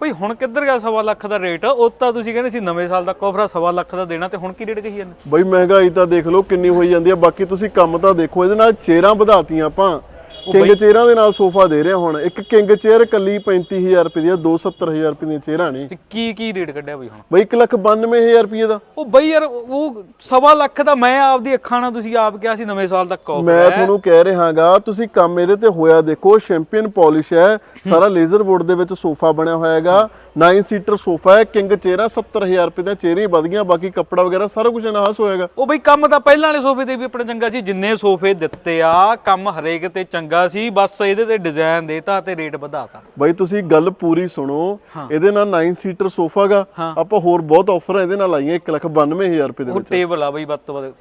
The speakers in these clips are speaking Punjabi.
ਬਈ ਹੁਣ ਕਿੱਧਰ ਗਿਆ ਸਵਾ ਲੱਖ ਦਾ ਰੇਟ? ਉਹ ਤਾਂ ਤੁਸੀਂ ਕਹਿੰਦੇ ਸੀ ਨਵੇਂ ਸਾਲ ਦਾ ਕੋਫਰਾ ਸਵਾ ਲੱਖ ਦਾ ਦੇਣਾ ਤੇ ਹੁਣ ਕੀ ਰੇਟ ਕਹੀ ਜਾਂਦੇ? ਬਈ ਮਹਿੰਗਾਈ ਤਾਂ ਦੇਖ ਲਓ ਕਿੰਨੀ ਹੋਈ ਜਾਂਦੀ ਹੈ ਬਾਕੀ ਤੁਸੀਂ ਕੰਮ ਤਾਂ ਦੇਖੋ, ਇਹਦੇ ਨਾਲ ਚੇਰਾਂ ਵਧਾਤੀਆਂ ਆਪਾਂ। ਕਿੰਗ ਚੇਅਰਾਂ ਦੇ ਨਾਲ ਸੋਫਾ ਦੇ ਰਹੇ ਹੁਣ। ਇੱਕ ਕਿੰਗ ਚੇਅਰ ਕੱਲੀ 35000 ਰੁਪਏ ਦੀ ਆ 270000 ਰੁਪਏ ਦੀਆਂ ਚੇਅਰਾਂ ਨੇ। ਤੇ ਕੀ ਕੀ ਰੇਟ ਕੱਢਿਆ ਬਈ ਹੁਣ? ਬਈ 192000 ਰੁਪਏ ਦਾ। ਉਹ ਬਈ ਯਾਰ ਉਹ ਸਵਾ ਲੱਖ ਦਾ ਮੈਂ ਆਪਦੀ ਅੱਖਾਂ ਨਾਲ ਤੁਸੀਂ ਆਪ ਕਿਹਾ ਸੀ ਨਵੇਂ ਸਾਲ ਦਾ ਕੋਫਰਾ ਮੈਂ ਤੁਹਾਨੂੰ ਕਹਿ ਰਿਹਾਗਾ ਤੁਸੀਂ ਕੰਮ ਇਹਦੇ ਤੇ ਹੋਇਆ ਦੇਖੋ ਚੈਂਪੀਅਨ ਪਾਲਿਸ਼ ਹੈ ਸਾਰਾ ਲੇਜ਼ਰ ਵੁੱਡ ਦੇ ਵਿੱਚ ਸੋਫਾ ਬਣਿਆ ਹੋਇਆ ਹੈਗਾ 9 ਸੀਟਰ ਸੋਫਾ ਹੈ ਕਿੰਗ ਚੇਅਰਾਂ 70000 ਰੁਪਏ ਦੀਆਂ ਚੇਅਰਾਂ ਹੀ ਵਧ ਗਈਆਂ ਬਾਕੀ ਕੱਪੜਾ ਵਗੈਰਾ ਸਾਰਾ ਕੁਝ ਨਹਾਸ ਹੋਏਗਾ ਉਹ ਬਈ ਕੰਮ ਤਾਂ ਪਹਿਲਾਂ ਵਾਲੇ ਸੋਫੇ ਤੇ ਵੀ ਆਪਣਾ ਚੰਗਾ ਸੀ ਜਿੰਨੇ ਸੋਫੇ ਦਿੱਤੇ ਆ ਕੰਮ ਹਰੇਕ ਤੇ ਚੰਗਾ ਸੀ ਬਸ ਇਹਦੇ ਤੇ ਡਿਜ਼ਾਈਨ ਦੇਤਾ ਤੇ ਰੇਟ ਵਧਾਤਾ। ਬਾਈ ਤੁਸੀਂ ਗੱਲ ਪੂਰੀ ਸੁਣੋ ਇਹਦੇ ਨਾਲ 9 ਸੀਟਰ ਸੋਫਾਗਾ ਆਪਾਂ ਹੋਰ ਬਹੁਤ ਆਫਰ ਇਹਦੇ ਨਾਲ ਆਈਆਂ 192000 ਰੁਪਏ ਦੇ ਉਹ ਵਿੱਚ। ਟੇਬਲ ਆ ਬਈ ਵੱਧ ਤੋਂ ਵੱਧ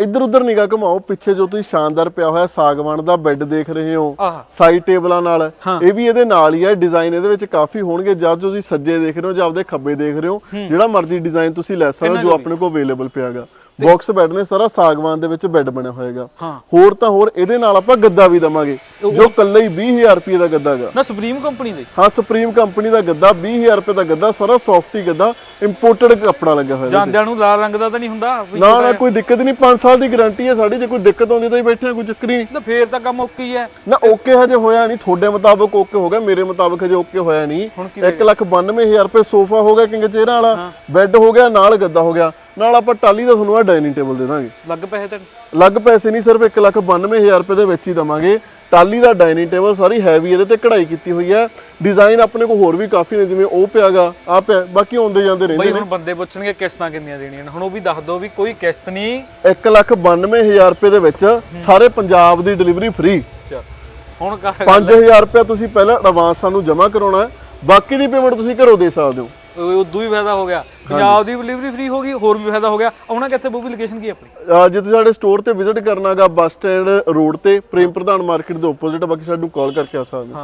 ਇੱਧਰ ਉੱਧਰ ਨਿਗਾਹ ਘਮਾਓ ਪਿੱਛੇ ਜੋ ਤੁਸੀਂ ਸ਼ਾਨਦਾਰ ਪਿਆ ਹੋਇਆ ਸਾਗਵਾਨ ਦਾ ਬੈੱਡ ਦੇਖ ਰਹੇ ਹੋ ਸਾਈਡ ਟੇਬਲਾਂ ਨਾਲ। ਇਹ ਵੀ ਇਹਦੇ ਨਾਲ ਹੀ ਹੈ ਡਿਜ਼ਾਈਨ ਇਹਦੇ ਵਿੱਚ ਕਾਫੀ ਹੋਣਗੇ ਜਦ ਜੋ ਤੁਸੀਂ ਸੱਜੇ ਦੇਖ ਰਹੇ ਹੋ ਜਾਂ ਆਪਦੇ ਖੱਬੇ ਦੇਖ ਰਹੇ ਹੋ ਜਿਹੜਾ ਮਰਜ਼ੀ ਡਿਜ਼ਾਈਨ ਤੁਸੀਂ ਲੈ ਸਕਦੇ ਹੋ ਜੋ ਆਪਣੇ ਕੋਲ ਅਵੇਲੇਬਲ ਪਿਆਗਾ ਬਾਕਸ ਬੈੱਡ ਨੇ ਸਾਰਾ ਸਾਗਵਾਨ ਦੇ ਵਿੱਚ ਬੈੱਡ ਬਣਿਆ ਹੋਏਗਾ ਹਾਂ। ਹੋਰ ਤਾਂ ਹੋਰ ਇਹਦੇ ਨਾਲ ਆਪਾਂ ਗੱਦਾ ਵੀ ਦਵਾਂਗੇ ਜੋ ਕੱਲਾ ਹੀ 20000 ਰੁਪਏ ਦਾ ਗੱਦਾ ਹੈਗਾ ਨਾ ਸੁਪਰੀਮ ਕੰਪਨੀ ਦੇ? ਹਾਂ ਸੁਪਰੀਮ ਕੰਪਨੀ ਦਾ ਗੱਦਾ 20000 ਰੁਪਏ ਦਾ ਗੱਦਾ ਸਾਰਾ ਸੌਫਟੀ ਗੱਦਾ ਇੰਪੋਰਟਡ ਕੱਪੜਾ ਲੱਗਾ ਹੋਇਆ ਜਾਂਦਿਆਂ ਨੂੰ ਲਾਲ ਰੰਗ ਦਾ ਤਾਂ ਨਹੀਂ ਹੁੰਦਾ ਨਾ ਨਾ ਕੋਈ ਦਿੱਕਤ ਨਹੀਂ 5 ਸਾਲ ਦੀ ਗਾਰੰਟੀ ਹੈ ਸਾਡੀ ਜੇ ਕੋਈ ਦਿੱਕਤ ਆਉਂਦੀ ਤਾਂ ਹੀ ਬੈਠੇ ਆ ਕੋਈ ਚੱਕਰ ਨਹੀਂ। ਤਾਂ ਫੇਰ ਤਾਂ ਕੰਮ ਓਕੇ ਹੀ ਹੈ। ਨਾ ਓਕੇ ਹਜੇ ਹੋਇਆ ਨਹੀਂ ਤੁਹਾਡੇ ਮੁਤਾਬਕ ਓਕੇ ਹੋ ਗਿਆ ਮੇਰੇ ਮੁਤਾਬਕ ਹਜੇ ਓਕੇ ਹੋਇਆ ਨਹੀਂ। ਹੁਣ ਕੀ 192000 ਰੁਪਏ ਸੋਫਾ ਹੋ ਗਿਆ ਕਿੰਗ ਚੇਅਰਾਂ ਵਾਲਾ ਬੈੱਡ ਹੋ ਗਿਆ ਨਾਲ ਗੱਦਾ ਹੋ ਗਿਆ। ਨਾਲ ਆਪਾਂ ਟਾਲੀ ਦਾ ਤੁਹਾਨੂੰ ਆ ਡਾਈਨਿੰਗ ਟੇਬਲ ਦੇ ਦਾਂਗੇ। ਲੱਗ ਪੈਸੇ ਤੇ। ਲੱਗ ਪੈਸੇ ਨਹੀਂ ਸਿਰਫ 192000 ਰੁਪਏ ਦੇ ਵਿੱਚ ਹੀ ਦਵਾਂਗੇ। ਟਾਲੀ ਦਾ ਡਾਈਨਿੰਗ ਟੇਬਲ ਸਾਰੀ ਹੈਵੀ ਇਹਦੇ ਤੇ ਕਢਾਈ ਕੀਤੀ ਹੋਈ ਹੈ। ਡਿਜ਼ਾਈਨ ਆਪਣੇ ਕੋਲ ਹੋਰ ਵੀ ਕਾਫੀ ਨੇ ਜਿਵੇਂ ਉਹ ਪਿਆਗਾ ਆ ਪਿਆ ਬਾਕੀ ਆਉਂਦੇ ਜਾਂਦੇ ਰਹਿੰਦੇ ਬਈ ਹੁਣ ਬੰਦੇ ਪੁੱਛਣਗੇ ਕਿਸ਼ਤਾਂ ਕਿੰਨੀਆਂ ਦੇਣੀਆਂ ਨੇ ਹੁਣ ਉਹ ਵੀ ਦੱਸ ਦਿਓ ਵੀ ਕੋਈ ਕਿਸ਼ਤ ਨਹੀਂ। 192000 ਰੁਪਏ ਦੇ ਵਿੱਚ ਸਾਰੇ ਪੰਜਾਬ ਦੀ ਡਿਲੀਵਰੀ ਫ੍ਰੀ ਹੁਣ ਕਰ 5000 ਰੁਪਏ ਤੁਸੀਂ ਪਹਿਲਾਂ ਐਡਵਾਂਸ ਸਾਨੂੰ ਜਮ੍ਹਾਂ ਕਰਾਉਣਾ ਹੈ। ਬਾਕੀ ਦੀ ਪੇਮੈਂਟ ਤੁਸੀਂ ਘਰੋਂ ਦੇ ਸਕਦੇ ਹੋ। ਉਦੋਂ ਹੀ ਫਾਇਦਾ ਹੋ ਗਿਆ। ਪੰਜਾਬ ਦੀ ਡਿਲੀਵਰੀ ਫ੍ਰੀ ਹੋ ਗਈ ਹੋਰ ਵੀ ਫਾਇਦਾ ਹੋ ਗਿਆ। ਆਉਣਾ ਕਿੱਥੇ ਬੂਬੀ ਲੋਕੇਸ਼ਨ ਕੀ ਆਪਣੀ? ਜੇ ਤੁਸੀਂ ਸਾਡੇ ਸਟੋਰ ਤੇ ਵਿਜ਼ਿਟ ਕਰਨਾਗਾ ਬੱਸ ਸਟੈਂਡ ਰੋਡ ਤੇ ਪ੍ਰੇਮ ਪ੍ਰਧਾਨ ਮਾਰਕੀਟ ਦੇ ਆਪੋਜ਼ਿਟ ਬਾਕੀ ਸਾਨੂੰ ਕਾਲ ਕਰਕੇ ਆ ਸਕਦੇ ਹਾਂ